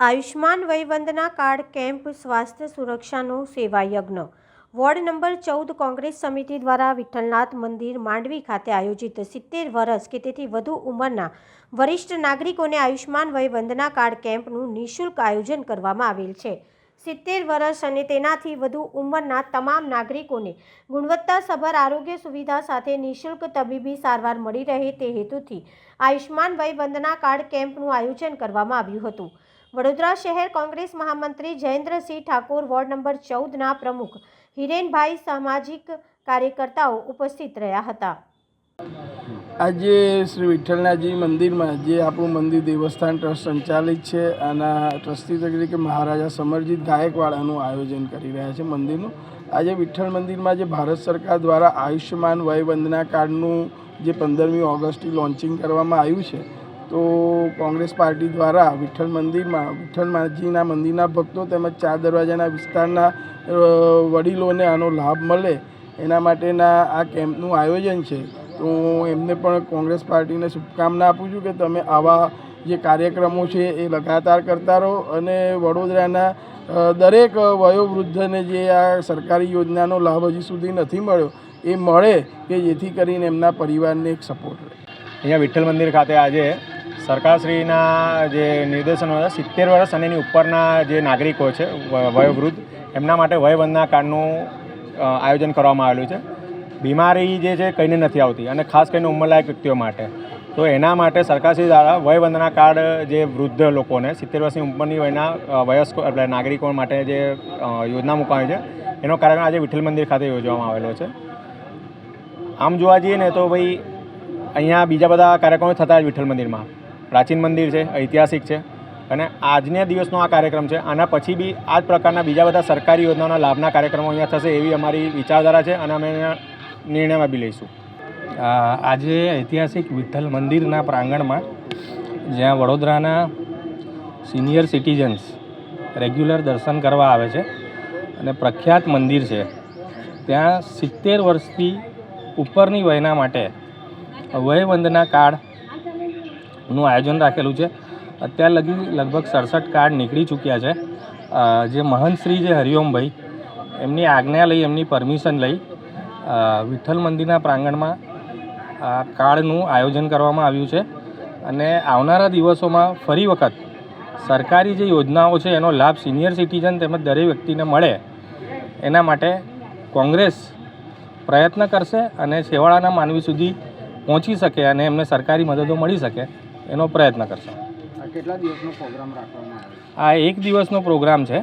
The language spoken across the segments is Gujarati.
આયુષ્માન વયવંદના કાર્ડ કેમ્પ સ્વાસ્થ્ય સુરક્ષાનો સેવા યજ્ઞ વોર્ડ નંબર ચૌદ કોંગ્રેસ સમિતિ દ્વારા વિઠ્ઠલનાથ મંદિર માંડવી ખાતે આયોજિત સિત્તેર વર્ષ કે તેથી વધુ ઉંમરના વરિષ્ઠ નાગરિકોને આયુષ્માન વયવંદના કાર્ડ કેમ્પનું નિઃશુલ્ક આયોજન કરવામાં આવેલ છે. સિત્તેર વર્ષ અને તેનાથી વધુ ઉંમરના તમામ નાગરિકોને ગુણવત્તાસભર આરોગ્ય સુવિધા સાથે નિઃશુલ્ક તબીબી સારવાર મળી રહે તે હેતુથી આયુષ્માન વયવંદના કાર્ડ કેમ્પનું આયોજન કરવામાં આવ્યું હતું. વડોદરા શહેર કોંગ્રેસ મહામંત્રી જયેન્દ્રસિંહ ઠાકોર વોર્ડ નંબર ચૌદના પ્રમુખ હિરેનભાઈ સામાજિક કાર્યકર્તાઓ ઉપસ્થિત રહ્યા હતા. આજે શ્રી વિઠ્ઠલનાથજી મંદિરમાં જે આપણું મંદિર દેવસ્થાન ટ્રસ્ટ સંચાલિત છે અને ટ્રસ્ટી તરીકે મહારાજા સમરજીત ગાયકવાડાનું આયોજન કરી રહ્યા છે મંદિરનું. આજે વિઠ્ઠલ મંદિરમાં જે ભારત સરકાર દ્વારા આયુષ્યમાન વયવંદના કાર્ડનું જે પંદરમી ઓગસ્ટથી લોન્ચિંગ કરવામાં આવ્યું છે તો કોંગ્રેસ પાર્ટી દ્વારા વિઠ્ઠલ મંદિરમાં વિઠ્ઠલજીના મંદિરના ભક્તો તેમજ ચાર દરવાજાના વિસ્તારના વડીલોને આનો લાભ મળે એના માટેના આ કેમ્પનું આયોજન છે. તો હું એમને પણ કોંગ્રેસ પાર્ટીને શુભકામના આપું છું કે તમે આવા જે કાર્યક્રમો છે એ લગાતાર કરતા રહો અને વડોદરાના દરેક વયોવૃદ્ધને જે આ સરકારી યોજનાનો લાભ હજી સુધી નથી મળ્યો, એ મળે કે જેથી કરીને એમના પરિવારને એક સપોર્ટ રહે. અહીંયા વિઠ્ઠલ મંદિર ખાતે આજે સરકારશ્રીના જે નિર્દેશનો હતા, સિત્તેર વર્ષ અને એની ઉપરના જે નાગરિકો છે વયોવૃદ્ધ, એમના માટે વયવંદના કાર્ડનું આયોજન કરવામાં આવેલું છે. બીમારી જે છે કહીને નથી આવતી અને ખાસ કરીને ઉંમરલાયક વ્યક્તિઓ માટે. તો એના માટે સરકારશ્રી દ્વારા વયવંદના કાર્ડ જે વૃદ્ધ લોકોને, સિત્તેર વર્ષની ઉંમરની વયના વયસ્કો, એટલે નાગરિકો માટે જે યોજના મૂકવાની છે, એનો કાર્યક્રમ આજે વિઠ્ઠલ મંદિર ખાતે યોજવામાં આવેલો છે. આમ જોવા જઈએ ને તો ભાઈ, અહીંયા બીજા બધા કાર્યક્રમો થતા જ વિઠ્ઠલ મંદિરમાં. પ્રાચીન મંદિર છે, ઐતિહાસિક છે અને આજના દિવસનો આ કાર્યક્રમ છે. આના પછી બી આ જ પ્રકારના બીજા બધા સરકારી યોજનાઓના લાભના કાર્યક્રમો અહીંયા થશે એવી અમારી વિચારધારા છે અને અમે નિર્ણયમાં બી લઈશું. આજે ઐતિહાસિક વિઠ્ઠલ મંદિરના પ્રાંગણમાં જ્યાં વડોદરાના સિનિયર સિટીઝન્સ રેગ્યુલર દર્શન કરવા આવે છે અને પ્રખ્યાત મંદિર છે. ત્યાં સિત્તેર વર્ષથી ઉપરની વયના માટે વયવંદના કાર્ડનું આયોજન રાખેલું છે. અત્યાર લગી લગભગ સડસઠ કાર્ડ નીકળી ચૂક્યા છે. જે મહંતશ્રી જે હરિઓમભાઈ એમની આજ્ઞા લઈ, એમની પરમિશન લઈ વિઠ્ઠલ મંદિરના પ્રાંગણમાં આ કાર્ડનું આયોજન કરવામાં આવ્યું છે. અને આવનારા દિવસોમાં ફરી વખત સરકારી જે યોજનાઓ છે, એનો લાભ સિનિયર સિટીઝન તેમજ દરેક વ્યક્તિને મળે, એના માટે કોંગ્રેસ પ્રયત્ન કરશે અને છેવાડાના માનવી સુધી પહોંચી શકે અને એમને સરકારી મદદો મળી શકે. એનો પ્રયત્ન કરશે. આ એક દિવસનો પ્રોગ્રામ છે.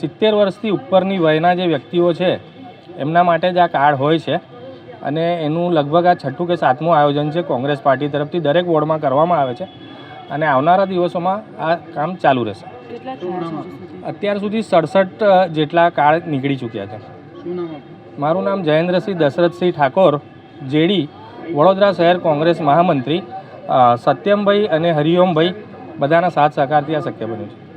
સિત્તેર વર્ષથી ઉપરની વયના જે વ્યક્તિઓ છે એમના માટે જ આ કાર્ડ હોય છે. અને એનું લગભગ આ છઠ્ઠું કે સાતમું આયોજન છે કોંગ્રેસ પાર્ટી તરફથી દરેક વોર્ડમાં કરવામાં આવે છે. અને આવનારા દિવસોમાં આ કામ ચાલુ રહેશે. અત્યાર સુધી સડસઠ જેટલા કાર્ડ નીકળી ચૂક્યા છે. મારું નામ જયેન્દ્રસિંહ દશરથસિંહ ઠાકોર જેડી વડોદરા શહેર કોંગ્રેસ મહામંત્રી. સત્યમભાઈ અને હરિઓમભાઈ બધાના સાથ સહકારથી આ શક્ય બન્યું છે.